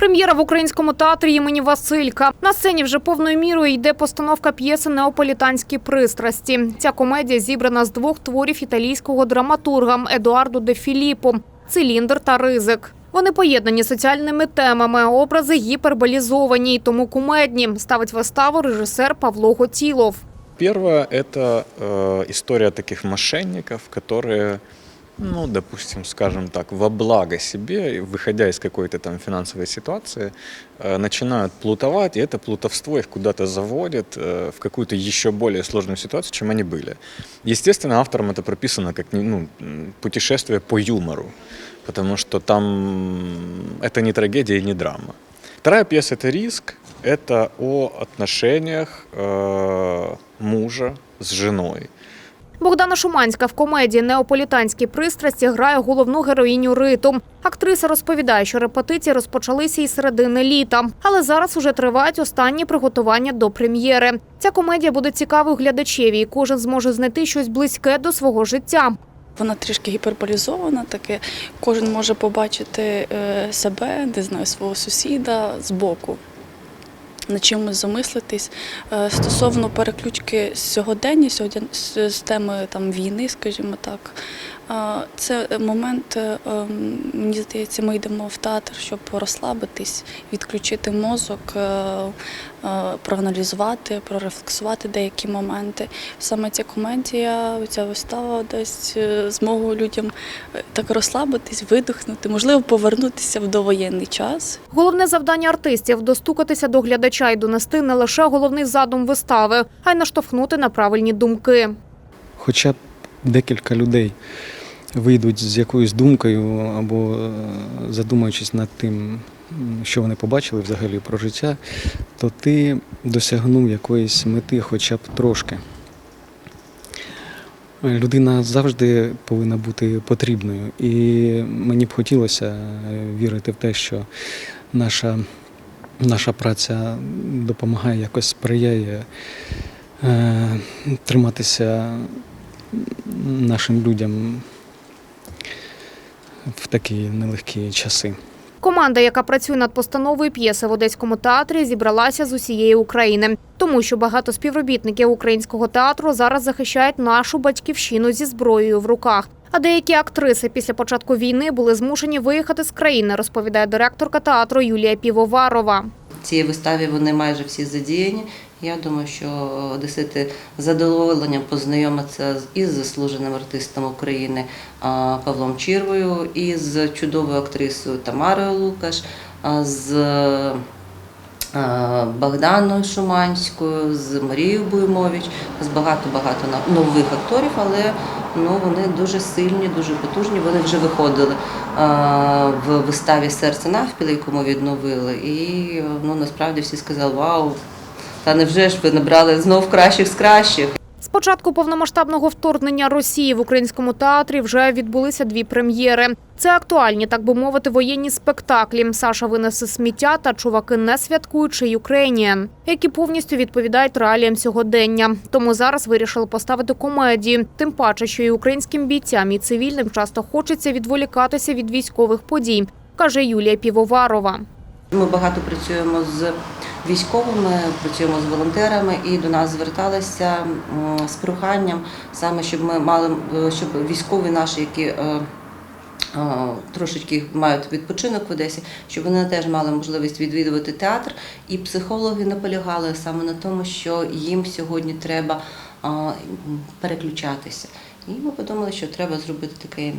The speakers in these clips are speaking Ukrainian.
Прем'єра в українському театрі імені Василька. На сцені вже повною мірою йде постановка п'єси Неаполітанські пристрасті. Ця комедія зібрана з двох творів італійського драматурга Едуардо де Філіппо Циліндр та ризик. Вони поєднані соціальними темами, образи гіперболізовані, й тому кумедні. Ставить виставу режисер Павло Готілов. Первое – это э, история таких мошенников, которые, ну, допустим, скажем так, во благо себе, выходя из какой-то там финансовой ситуации, э, начинают плутовать, и это плутовство их куда-то заводит э, в какую-то еще более сложную ситуацию, чем они были. Естественно, авторам это прописано как ну, путешествие по юмору, потому что там это не трагедия и не драма. Вторая пьеса – это «Риск». Это о отношениях э, мужа с женой. Богдана Шуманська в комедії Неаполітанські пристрасті грає головну героїню Риту. Актриса розповідає, що репетиції розпочалися із середини літа, але зараз уже тривають останні приготування до прем'єри. Ця комедія буде цікавою глядачеві, і кожен зможе знайти щось близьке до свого життя. Вона трішки гіперболізована, таке кожен може побачити е, себе, не знаю, свого сусіда збоку. Над чимось замислитись Е, стосовно переключки сьогодення, сьогодні з теми там війни, скажімо так. Е, Це момент, е, ем, мені здається, ми йдемо в театр, щоб розслабитись, відключити мозок, е, е, проаналізувати, прорефлексувати деякі моменти. Саме ця комедія, ця вистава дасть е, змогу людям е, так розслабитись, видихнути, можливо, повернутися в довоєнний час. Головне завдання артистів достукатися до глядача і донести не лише головний задум вистави, а й наштовхнути на правильні думки. хоча б декілька людей вийдуть з якоюсь думкою або е, задумаючись над тим, що вони побачили взагалі про життя, то ти досягнув якоїсь мети хоча б трошки. Людина завжди повинна бути потрібною. І мені б хотілося е, вірити в те, що наша, наша праця допомагає, якось сприяє е, триматися нашим людям в такі нелегкі часи. Команда, яка працює над постановою п'єси в Одеському театрі, зібралася з усієї України, тому що багато співробітників українського театру зараз захищають нашу батьківщину зі зброєю в руках. А деякі актриси після початку війни були змушені виїхати з країни, розповідає директорка театру Юлія Півоварова. В цій виставі вони майже всі задіяні. Я думаю, що одесити задоволенням познайомиться із заслуженим артистом України Павлом Чірвою, і з чудовою актрисою Тамарою Лукаш, з Богданою Шуманською, з Марією Буймович, з багато-багато нових акторів, але ну, вони дуже сильні, дуже потужні. Вони вже виходили в виставі Серце навпіл, яку ми відновили. І ну, насправді всі сказали, вау, та невже ж ви набрали знов кращих з кращих. З початку повномасштабного вторгнення Росії в українському театрі вже відбулися дві прем'єри. Це актуальні, так би мовити, воєнні спектаклі. Саша винесе сміття та чуваки не святкуючи Ukrainian», які повністю відповідають реаліям сьогодення. Тому зараз вирішили поставити комедію. Тим паче, що і українським бійцям, і цивільним часто хочеться відволікатися від військових подій, каже Юлія Півоварова. Ми багато працюємо з військовими, працюємо з волонтерами, і до нас зверталися з проханням саме, щоб ми мали щоб військові наші, які е, е, трошечки мають відпочинок в Одесі, щоб вони теж мали можливість відвідувати театр. І психологи наполягали саме на тому, що їм сьогодні треба е, переключатися. І ми подумали, що треба зробити таке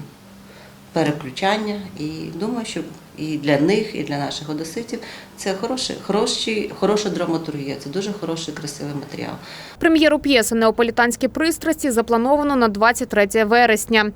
переключання. І думаю, що і для них, і для наших одеситів це хороший, хороший, хороша драматургія, це дуже хороший, красивий матеріал. Прем'єру п'єси Неаполітанські пристрасті заплановано на 23 вересня.